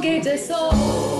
gave their soul.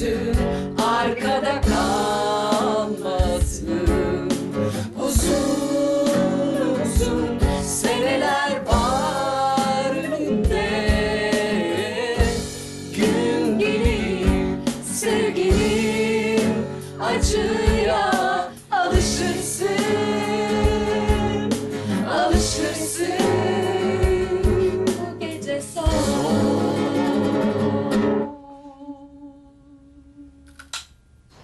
yürüsün arkada kalmasın. Uzun uzun seneler var önünde gün gelir acı